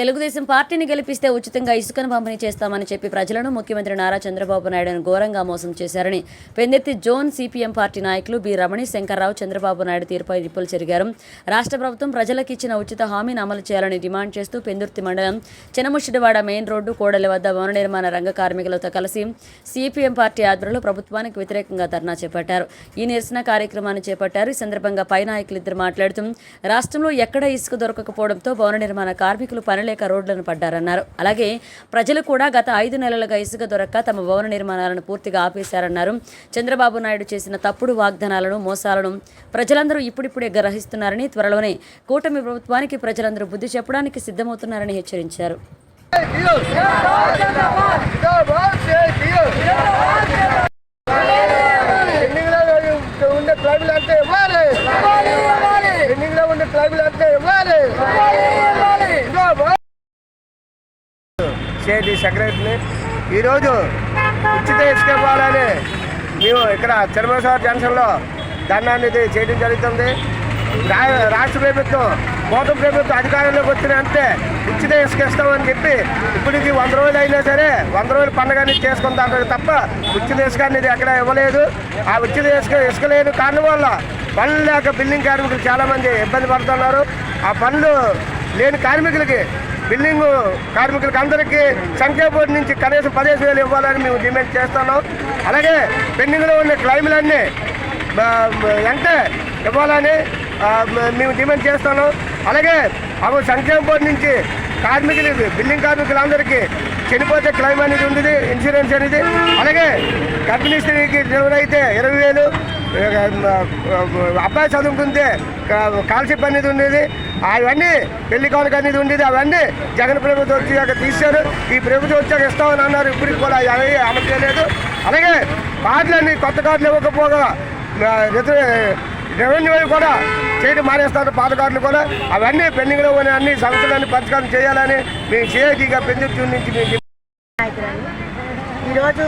తెలుగుదేశం పార్టీని గెలిపిస్తే ఉచితంగా ఇసుకను పంపిణీ చేస్తామని చెప్పి ప్రజలను ముఖ్యమంత్రి నారా చంద్రబాబు నాయుడును ఘోరంగా మోసం చేశారని పెందెత్తి జోన్ సిపిఎం పార్టీ నాయకులు బి రమణి శంకర్రావు చంద్రబాబు నాయుడు తీరుపై నిప్పులు చెరిగారు. రాష్ట్ర ప్రభుత్వం ప్రజలకు ఇచ్చిన ఉచిత హామీని అమలు చేయాలని డిమాండ్ చేస్తూ పెందుర్తి మండలం చెనముషిడివాడ మెయిన్ రోడ్డు కోడలి వద్ద భవన నిర్మాణ రంగ కార్మికులతో కలిసి సిపిఎం పార్టీ ఆధ్వర్యంలో ప్రభుత్వానికి వ్యతిరేకంగా ధర్నా చేపట్టారు. ఈ నిరసన కార్యక్రమాన్ని చేపట్టారు. ఈ సందర్భంగా పై నాయకులు ఇద్దరు మాట్లాడుతూ రాష్ట్రంలో ఎక్కడ ఇసుక దొరకకపోవడంతో భవన నిర్మాణ కార్మికులు పనులు పనిలేక రోడ్లను పడ్డారన్నారు. అలాగే ప్రజలు కూడా గత ఐదు నెలలుగా ఇసుక దొరక్క తమ భవన నిర్మాణాలను పూర్తిగా ఆపేశారన్నారు. చంద్రబాబు నాయుడు చేసిన తప్పుడు వాగ్దానాలను మోసాలను ప్రజలందరూ ఇప్పుడిప్పుడే గ్రహిస్తున్నారని త్వరలోనే కూటమి ప్రభుత్వానికి ప్రజలందరూ బుద్ధి చెప్పడానికి సిద్ధమవుతున్నారని హెచ్చరించారు. చేయండి సెక్రటరీని ఈరోజు ఉచిత ఇసుక ఇవ్వాలని మేము ఇక్కడ చర్మసార్ జంక్షన్లో దండాన్ని చేయడం జరుగుతుంది. రా- రాష్ట్ర ప్రభుత్వం మోదం ప్రభుత్వం అధికారంలోకి వచ్చిన అంతే ఉచిత ఇసుక ఇస్తామని చెప్పి ఇప్పటికి వంద రోజులు అయినా సరే వంద రోజులు పండగ అనేది చేసుకుంటారు తప్ప ఉచిత ఇసుక అనేది ఎక్కడ ఇవ్వలేదు. ఆ ఉచిత ఇసుక ఇసుక లేని కారణం వల్ల పనులు లేక బిల్డింగ్ కార్మికులు చాలామంది ఇబ్బంది పడుతున్నారు. ఆ పనులు లేని కార్మికులకి బిల్డింగ్ కార్మికులకి అందరికీ సంఖ్యా బోర్డు నుంచి కనీసం పదిహేను వేలు ఇవ్వాలని మేము డిమాండ్ చేస్తున్నాం. అలాగే పెండింగ్లో ఉన్న క్లైములన్నీ అంటే ఇవ్వాలని మేము డిమాండ్ చేస్తాను అలాగే అవి సంక్షేమ బోర్డు నుంచి కార్మికులు బిల్డింగ్ కార్మికులందరికీ చనిపోతే క్లైమ్ అనేది ఉంది ఇన్సూరెన్స్ అనేది. అలాగే గర్భిణీ స్త్రీకి డెలివరీ అయితే ఇరవై వేలు అబ్బాయి చదువుకుంటే కాల్షిప్ అనేది ఉండేది. అవన్నీ పెళ్ళి కానుక అనేది ఉండేది. అవన్నీ జగన్ ప్రభుత్వం వచ్చాక తీశారు. ఈ ప్రభుత్వం వచ్చాక ఇస్తామని అన్నారు. ఇప్పటికి కూడా అవి అమలు చేయలేదు. అలాగే కార్డులన్నీ కొత్త కార్డులు ఇవ్వకపోగా రెవెన్యూ కూడా చేయడం మానేస్తారు పాత కార్డులు కూడా. అవన్నీ పెండింగ్లో ఉన్న అన్ని సమస్యలన్నీ పరిష్కారం చేయాలని మేము సిఐటిగా పెంచుతూ నుంచి మేము ఈరోజు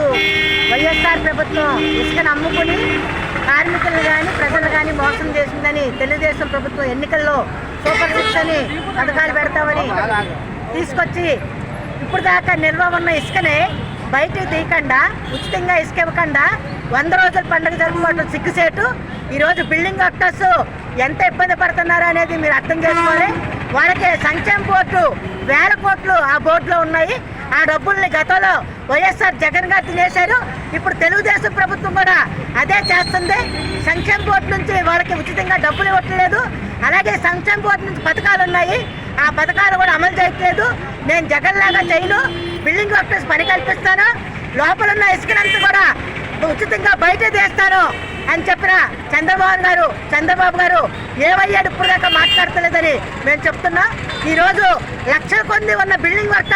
వైఎస్ఆర్ ప్రభుత్వం ఇసుకను అమ్ముకుని కార్మికులు కానీ ప్రజలు కానీ మోసం చేసిందని తెలుగుదేశం ప్రభుత్వం ఎన్నికల్లో సూపర్ సిక్స్ అని పథకాలు పెడతామని తీసుకొచ్చి ఇప్పుడు దాకా నిల్వ ఉన్న ఇసుకనే బయటికి తీయకుండా ఉచితంగా ఇసుక ఇవ్వకుండా వంద రోజుల పండుగ జరుపుకోవడం సిగ్గుసేటు ఈరోజు బిల్డింగ్ డాక్టర్స్ ఎంత ఇబ్బంది పడుతున్నారో అనేది మీరు అర్థం చేసుకోవాలి. వాళ్ళకి సంక్షేమ బోర్డు వేల కోట్లు ఆ బోర్డులో ఉన్నాయి. ఆ డబ్బుల్ని గతంలో వైఎస్ఆర్ జగన్ గారు తినేశారు. ఇప్పుడు తెలుగుదేశం ప్రభుత్వం కూడా అదే చేస్తుంది. సంక్షేమ బోర్డు నుంచి వాళ్ళకి ఉచితంగా డబ్బులు ఇవ్వట్లేదు. అలాగే సంక్షేమ బోర్డు నుంచి పథకాలు ఉన్నాయి. ఆ పథకాలు కూడా అమలు చేయట్లేదు. నేను జగన్ లాగా చేయను. బిల్డింగ్ వర్కర్స్ పని కల్పిస్తాను లోపల ఉన్న ఇసుకనంతా కూడా ఉచితంగా బయట తీస్తాను అని చెప్పిన చంద్రబాబు గారు చంద్రబాబు గారు ఏమయ్యాడు? ఇప్పుడు దాకా మాట్లాడతలేదని మేము చెప్తున్నాం. ఈరోజు లక్షల కొద్ది ఉన్న బిల్డింగ్ వర్కర్స్